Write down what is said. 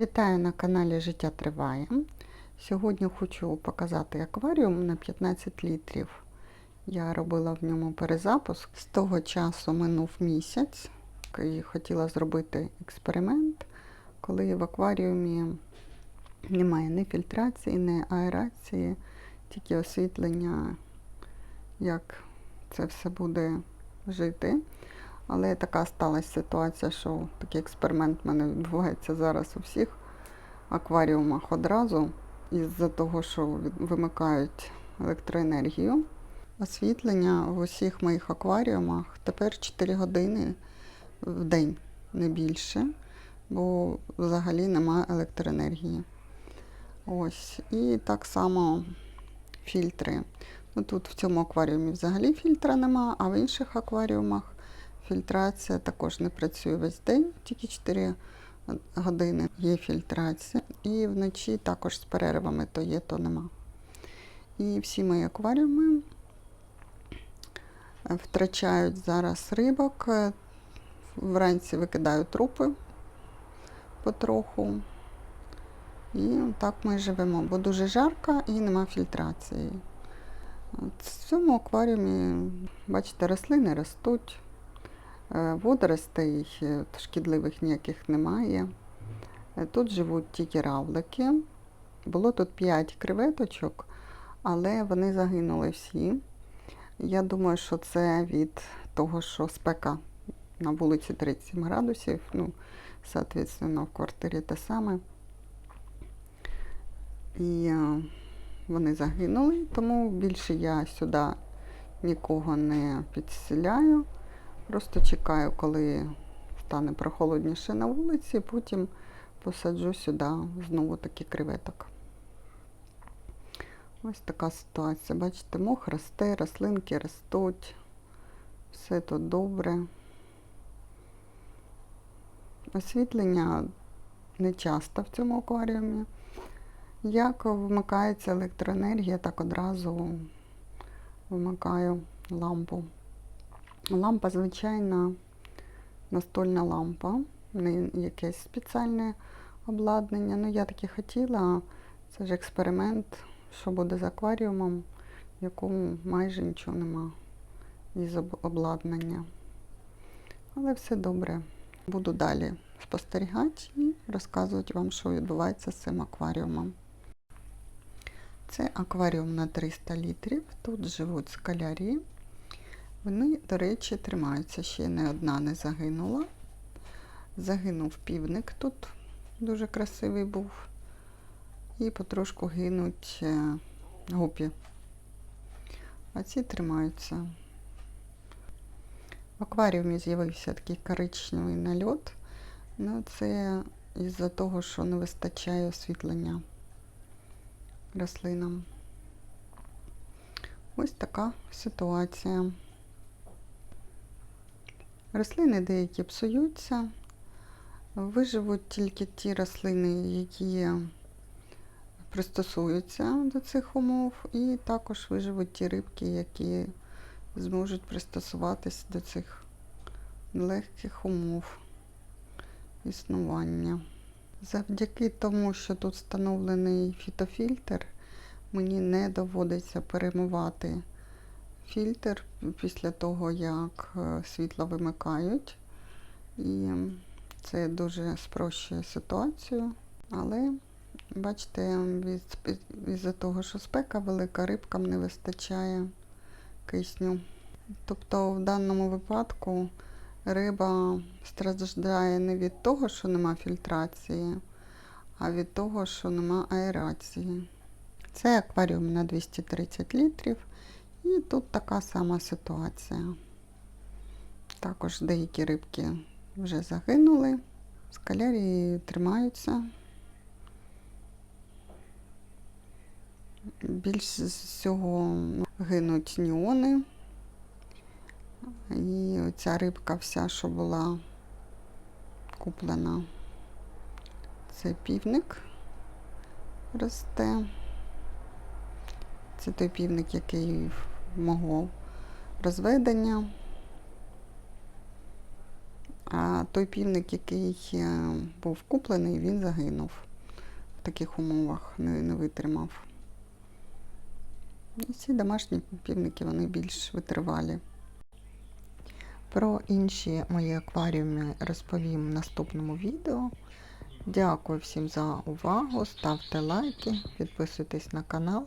Вітаю на каналі Життя Триває. Сьогодні хочу показати акваріум на 15 літрів. Я робила в ньому перезапуск. З того часу минув місяць і хотіла зробити експеримент, коли в акваріумі немає ні фільтрації, ні аерації, тільки освітлення, як це все буде жити. Але така сталася ситуація, що такий експеримент в мене відбувається зараз у всіх акваріумах одразу. Із-за того, що вимикають електроенергію. Освітлення в усіх моїх акваріумах тепер 4 години в день, не більше, бо взагалі немає електроенергії. Ось. І так само фільтри. Ну, тут в цьому акваріумі взагалі фільтра нема, а в інших акваріумах фільтрація також не працює весь день, тільки 4 години є фільтрація. І вночі також з перервами то є, то нема. І всі мої акваріуми е, втрачають зараз рибок. е, Вранці викидають трупи потроху. І так ми живемо, бо дуже жарко і нема фільтрації. От в цьому акваріумі, бачите, рослини ростуть, водоростей шкідливих ніяких немає. Е, Тут живуть тільки равлики. Було тут 5 креветочок, але вони загинули всі. Я думаю, що це від того, що спека на вулиці 37 градусів, ну, соответственно, в квартирі те саме. І е, вони загинули, тому більше я сюди нікого не підселяю. Просто чекаю, коли стане прохолодніше на вулиці, потім посаджу сюди знову такі креветок. Ось така ситуація. Бачите, мох росте, рослинки ростуть, все тут добре. Освітлення не часто в цьому акваріумі. Як вмикається електроенергія, так одразу вмикаю лампу. Лампа звичайна настольна лампа, не якесь спеціальне обладнання. Ну, я таки хотіла, це ж експеримент, що буде з акваріумом, в якому майже нічого нема із об- обладнання. Але все добре. Буду далі спостерігати і розказувати вам, що відбувається з цим акваріумом. Це акваріум на 300 літрів. Тут живуть скалярі. Вони, до речі, тримаються. Ще не одна не загинула. Загинув півник тут, дуже красивий був. І потрошку гинуть е, гупі. А ці тримаються. В акваріумі з'явився такий коричневий нальот. Ну, це із-за того, що не вистачає освітлення рослинам. Ось така ситуація. Рослини деякі псуються, виживуть тільки ті рослини, які пристосуються до цих умов, і також виживуть ті рибки, які зможуть пристосуватися до цих легких умов існування. Завдяки тому, що тут встановлений фітофільтр, мені не доводиться перемивати фільтр після того, як е, світло вимикають. І це дуже спрощує ситуацію. Але, бачите, із-за того, що спека велика, рибкам не вистачає кисню. Тобто в даному випадку риба страждає не від того, що нема фільтрації, а від того, що нема аерації. Це акваріум на 230 літрів. І тут така сама ситуація. Також деякі рибки вже загинули, скалярії тримаються. Більш всього гинуть ніони. І оця рибка вся, що була куплена, це півник росте. Це той півник, який мого розведення. А той півник, який е, був куплений, він загинув в таких умовах, не, не витримав. І ці домашні півники вони більш витривалі. Про інші мої акваріуми розповім в наступному відео. Дякую всім за увагу. Ставте лайки, підписуйтесь на канал